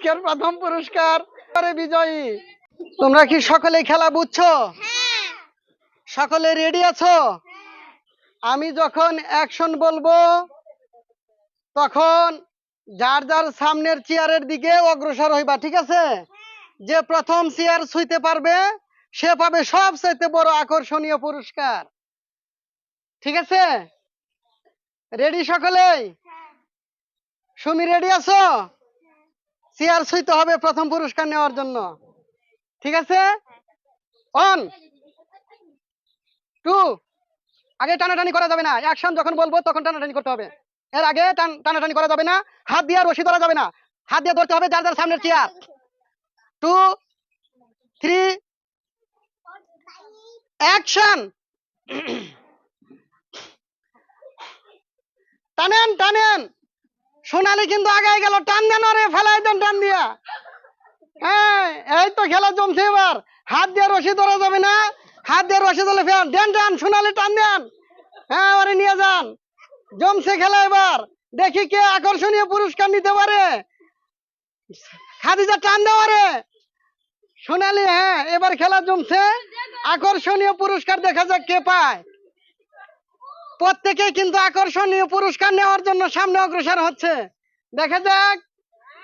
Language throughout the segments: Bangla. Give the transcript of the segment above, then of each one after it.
আজকের প্রথম পুরস্কার বিজয়ী। তোমরা কি সকলে খেলা বুঝছ? সকলে রেডি আছো? আমি যখন অ্যাকশন বলব, তখন যার যার সামনের চেয়ারের দিকে অগ্রসর হইবা, ঠিক আছে? যে প্রথম চেয়ার ছুঁইতে পারবে, সে পাবে সবচাইতে বড় আকর্ষণীয় পুরস্কার। ঠিক আছে? রেডি সকলেই? সুমি রেডি আছো? চেয়ার ছুঁইতে হবে প্রথম পুরস্কার নেওয়ার জন্য। ঠিক আছে? অন টু আগে টানাটানি করা যাবে না। অ্যাকশন যখন বলব, তখন টানাটানি করতে হবে। এর আগে টান টানাটানি করা যাবে না। হাত দিয়ে রশি ধরা যাবে না। হাত দিয়ে ধরতে হবে যার যার সামনের চেয়ার। টু থ্রি অ্যাকশন টানেন টানেন। সোনালি কিন্তু আগায় গেল, টান দেন রে ফেলাই দেন টান দিয়া। হ্যাঁ এই তো খেলা জমছে এবার। হাত দিয়ে রশি ধরা যাবে না। হাত দিয়ে রশি ধরলে ফেল দেন টান সোনালি টান দেন। হ্যাঁ ওরে নিয়ে যান। জমছে খেলা এবার। দেখি কে আকর্ষণীয় পুরস্কার নিতে পারে। খাদিজা, টান দেওয়া রে সোনালি হ্যাঁ এবার খেলা জমছে। আকর্ষণীয় পুরস্কার দেখা যাক কে পায়। প্রত্যেকে কিন্তু আকর্ষণীয় পুরস্কার নেওয়ার জন্য সামনে অগ্রসর হচ্ছে। দেখা যাক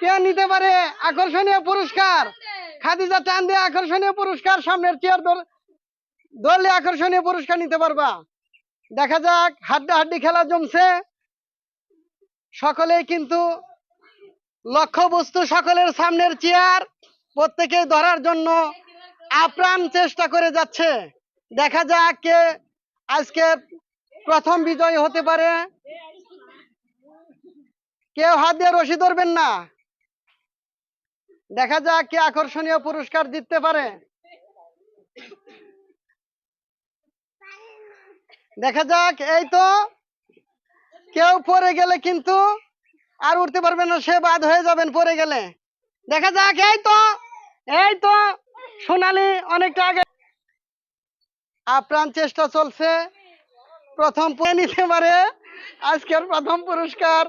কে নিতে পারে আকর্ষণীয় পুরস্কার। খাদিজা টান দিয়ে আকর্ষণীয় পুরস্কার, সামনের চেয়ার ধরলে আকর্ষণীয় পুরস্কার নিতে পারবা। দেখা যাক হাড্ডা হাড্ডি খেলা জমছে। সকলেই কিন্তু লক্ষ্য বস্তু সকলের সামনের চেয়ার। প্রত্যেকে ধরার জন্য আপ্রাণ চেষ্টা করে যাচ্ছে। দেখা যাক কে আজকে প্রথম বিজয়ী হতে পারে। কেউ হাত দিয়ে রশি ধরবেন না। দেখা যাক কে আকর্ষণীয় পুরস্কার জিততে পারে। দেখা যাক, এই তো কেউ পরে গেলে কিন্তু আর উঠতে পারবেন না, সে বাদ হয়ে যাবেন পরে গেলে। দেখা যাক, এই তো এই তো, সোনালি অনেকটা আগে। আপ্রাণ চেষ্টা চলছে। প্রথম নিতে পারে। আজকের প্রথম পুরস্কার।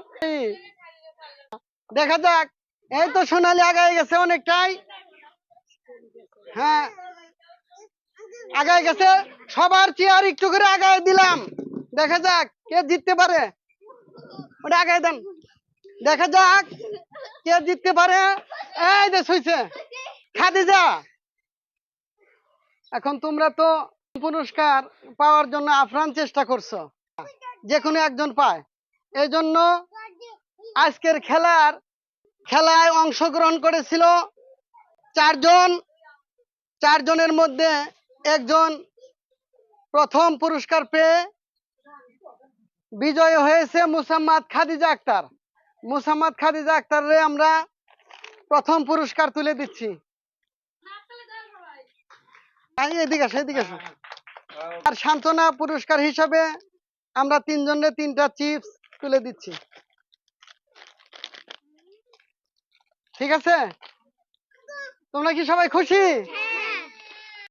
দেখা যাক। এই তো সোনালি আগায় গেছে অনেকটাই। হ্যাঁ। আগায় গেছে। সবার চেয়ার একটু করে আগায় দিলাম। দেখা যাক কে জিততে পারে। ওটা আগায় দেন। দেখা যাক কে জিততে পারে। এই যে শুইছে। খাদিজা। এখন তোমরা তো পুরস্কার পাওয়ার জন্য আপ্রাণ চেষ্টা করছ। যে কোনো একজন পায়। এই জন্য আজকের খেলার, খেলায় অংশগ্রহণ করেছিল চারজন। চারজনের মধ্যে একজন প্রথম পুরস্কার পেয়ে বিজয় হয়েছে মুসাম্মাদ খাদিজা আক্তার। মুসাম্মাদ খাদিজা আক্তারে আমরা প্রথম পুরস্কার তুলে দিচ্ছি। এদিকে আসো এদিকে আসো। আর সান্ত্বনা পুরস্কার হিসাবে আমরা তিনজনের তিনটা চিপস তুলে দিচ্ছি। ঠিক আছে? তোমরা কি সবাই খুশি?